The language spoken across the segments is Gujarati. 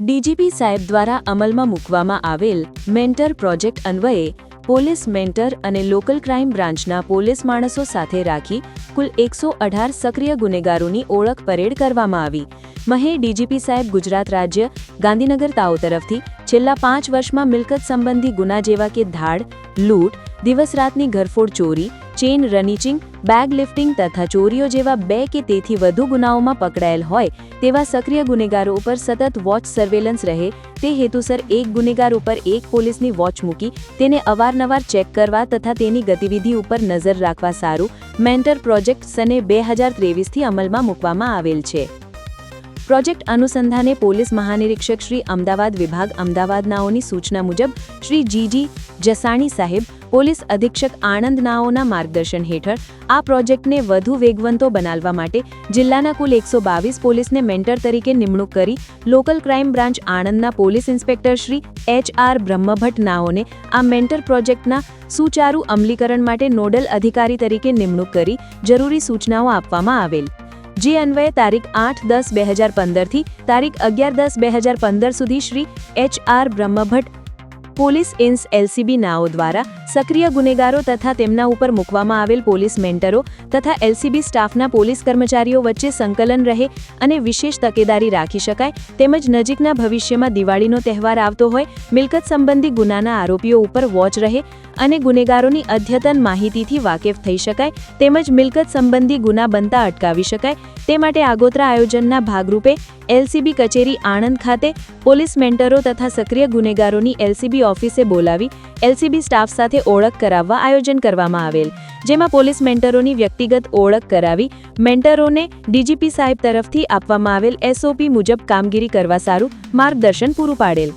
ડીજીપી સાહેબ દ્વારા અમલમાં મૂકવામાં આવેલ મેન્ટર પ્રોજેક્ટ અન્વયે પોલીસ મેન્ટર અને લોકલ ક્રાઇમ બ્રાન્ચના પોલીસ માણસો સાથે રાખી કુલ એકસો અઢાર સક્રિય ગુનેગારોની ઓળખ પરેડ કરવામાં આવી. મહે ડીજીપી સાહેબ ગુજરાત રાજ્ય ગાંધીનગર તાઓ તરફથી છેલ્લા પાંચ વર્ષમાં મિલકત સંબંધી ગુના જેવા કે ધાડ, લૂંટ દિવસ રાતની ઘરફોડ ચોરી ચેન રનીચિંગ બેગ લિફ્ટિંગ તથા ચોરીઓ જેવા બે કે તેથી વધુ ગુનાઓમાં પકડાયેલ હોય તેવા સક્રિય ગુનેગારો ઉપર સતત વોચ સર્વેલન્સ રહે, તે હેતુસર એક ગુનેગાર ઉપર એક પોલીસની વોચ મૂકી તેને અવારનવાર ચેક કરવા તથા તેની ગતિવિધિ ઉપર નજર રાખવા સારું મેન્ટર પ્રોજેક્ટ સને બે હજાર ત્રેવીસથી અમલમાં મૂકવામાં આવેલ છે. પ્રોજેક્ટ અનુસંધાને પોલીસ મહાનિરીક્ષક શ્રી અમદાવાદ વિભાગ અમદાવાદનાઓની સૂચના મુજબ, શ્રી જીજી જસાણી સાહેબ, પોલીસ અધિક્ષક આણંદનાઓના માર્ગદર્શન હેઠળ આ પ્રોજેક્ટને વધુ વેગવંતો બનાવવા માટે જિલ્લાના કુલ એકસો બાવીસ પોલીસને મેન્ટર તરીકે નિમણૂક કરી local crime branch આણંદના police inspector Shri H R Brahmbhatt નાઓને આ મેન્ટર પ્રોજેક્ટના સુચારુ અમલીકરણ માટે નોડલ અધિકારી તરીકે નિમણૂક કરી જરૂરી સૂચનાઓ આપવામાં આવેલ. જે અન્વયે તારીખ આઠ દસ બે હજાર પંદરથી તારીખ અગિયાર દસ બે હજાર પંદર સુધી Shri H R Brahmbhatt police ઇન્સ LCB નાઓ દ્વારા સક્રિય ગુનેગારો તથા તેમના ઉપર મૂકવામાં આવેલ પોલીસ મેન્ટરો તથા એલસીબી સ્ટાફના પોલીસ કર્મચારીઓ વચ્ચે સંકલન રહે અને વિશેષ તકેદારી રાખી શકાય તેમજ નજીકના ભવિષ્યમાં દિવાળીનો તહેવાર આવતો હોય, મિલકત સંબંધી ગુનાના આરોપીઓ ઉપર વોચ રહે અને ગુનેગારોની અદ્યતન માહિતીથી વાકેફ થઈ શકાય તેમજ મિલકત સંબંધી ગુના બનતા અટકાવી શકાય તે માટે આગોતરા આયોજનના ભાગરૂપે એલસીબી કચેરી આણંદ ખાતે પોલીસ મેન્ટરો તથા સક્રિય ગુનેગારોની એલસીબી ઓફિસે બોલાવી એલસીબી સ્ટાફ સાથે ઓળખ કરાવવા આયોજન કરવામાં આવેલ, જેમાં પોલીસ મેન્ટરોની વ્યક્તિગત ઓળખ કરાવી મેન્ટરોને ડીજીપી સાહેબ તરફથી આપવામાં આવેલ એસઓપી મુજબ કામગીરી કરવા સારું માર્ગદર્શન પૂરું પાડેલ.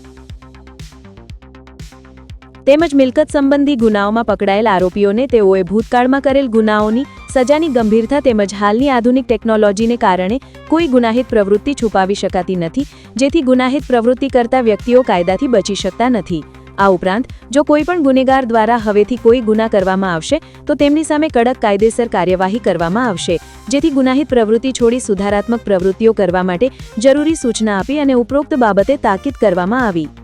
તેમજ મિલકત સંબંધી ગુનાઓમાં પકડાયેલ આરોપીઓને તેઓએ ભૂતકાળમાં કરેલ ગુનાઓની સજાની ગંભીરતા તેમજ હાલની આધુનિક ટેકનોલોજીને કારણે કોઈ ગુનાહિત પ્રવૃત્તિ છુપાવી શકાતી નથી, જેથી ગુનાહિત પ્રવૃત્તિ કરતા વ્યક્તિઓ કાયદાથી બચી શકતા નથી. આ ઉપરાંત, જો કોઈ પણ ગુનેગાર દ્વારા હવેથી કોઈ ગુના કરવામાં આવશે, તો તેમની સામે કડક કાયદેસર કાર્યવાહી કરવામાં આવશે, જેથી ગુનાહિત પ્રવૃત્તિ છોડી સુધારાત્મક પ્રવૃત્તિઓ કરવા માટે જરૂરી સૂચના આપી અને ઉપરોક્ત બાબતે તાકીદ કરવામાં આવી.